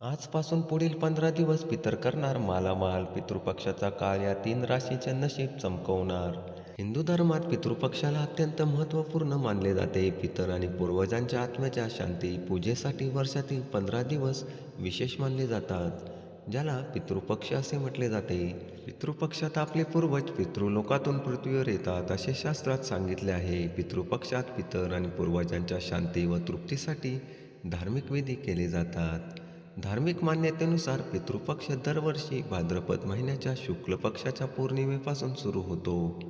आजपासून पुढील पंधरा दिवस पितर करणार मालामाल पितृपक्षाचा काळ या तीन राशीचे नशीब चमकवणार. हिंदू धर्मात पितृपक्षाला अत्यंत महत्त्वपूर्ण मानले जाते. पितर आणि पूर्वजांच्या आत्म्याच्या शांती पूजेसाठी वर्षातील पंधरा दिवस विशेष मानले जातात ज्याला पितृपक्ष असे म्हटले जाते. पितृपक्षात आपले पूर्वज पितृलोकातून पृथ्वीवर येतात असे शास्त्रात सांगितले आहे. पितृपक्षात पितर आणि पूर्वजांच्या शांती व तृप्तीसाठी धार्मिक विधी केले जातात. धार्मिक मान्यतेनुसार पितृपक्ष दरवर्षी भाद्रपद महिन्याच्या शुक्ल पक्षाच्या पौर्णिमेपासून सुरू होतो.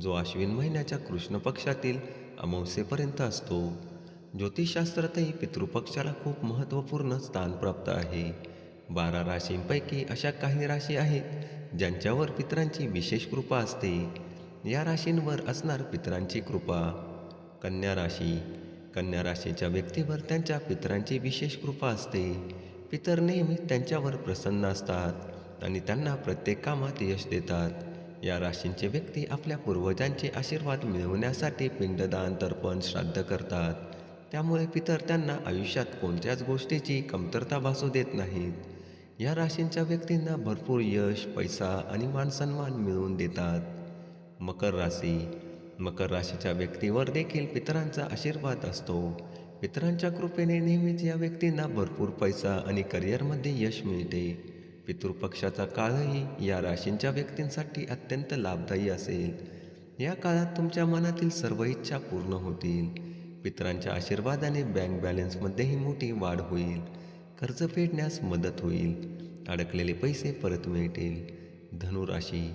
जो आश्विन महिन्याच्या कृष्ण पक्षातील अमावस्येपर्यंत असतो. ज्योतिषशास्त्रातही पितृपक्षाला खूप महत्त्वपूर्ण स्थान प्राप्त आहे. बारा राशींपैकी अशा काही राशी आहेत ज्यांच्यावर पितरांची विशेष कृपा असते. या राशींवर असणार पितरांची कृपा. कन्या राशी. कन्या राशीच्या व्यक्तीवर त्यांच्या पितरांची विशेष कृपा असते. पितर नेहमी त्यांच्यावर प्रसन्न असतात आणि त्यांना प्रत्येक कामात यश देतात. या राशींचे व्यक्ती आपल्या पूर्वजांचे आशीर्वाद मिळवण्यासाठी पिंडदान तर्पण श्राद्ध करतात. त्यामुळे पितर त्यांना आयुष्यात कोणत्याच गोष्टीची कमतरता भासू देत नाहीत. या राशींच्या व्यक्तींना भरपूर यश पैसा आणि मानसन्मान मिळवून देतात. मकर राशी. मकर राशीच्या व्यक्तीवर देखील पितरांचा आशीर्वाद असतो. पितरांच्या कृपेने नेहमीच या व्यक्तींना भरपूर पैसा आणि करिअरमध्ये यश मिळते. पितृपक्षाचा काळही या राशींच्या व्यक्तींसाठी अत्यंत लाभदायी असेल. या काळात तुमच्या मनातील सर्व इच्छा पूर्ण होतील. पितरांच्या आशीर्वादाने बँक बॅलन्समध्येही मोठी वाढ होईल. कर्ज फेडण्यास मदत होईल. अडकलेले पैसे परत मिळतील. धनुराशी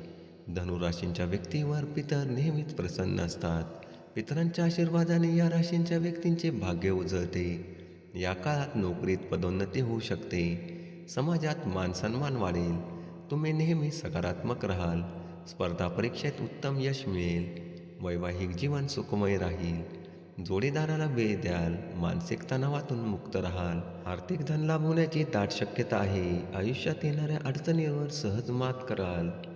धनुराशींच्या व्यक्तीवर पितर नेहमीच प्रसन्न असतात. पितरांच्या आशीर्वादाने या राशींच्या व्यक्तींचे भाग्य उजळते. या काळात नोकरीत पदोन्नती होऊ शकते. समाजात मानसन्मान वाढेल. तुम्ही नेहमी सकारात्मक राहाल. स्पर्धा परीक्षेत उत्तम यश मिळेल. वैवाहिक जीवन सुखमय राहील. जोडीदाराला वेळ द्याल. मानसिक तणावातून मुक्त राहाल. आर्थिक धन लाभ होण्याची दाट शक्यता आहे. आयुष्यात येणाऱ्या अडचणींवर सहज मात कराल.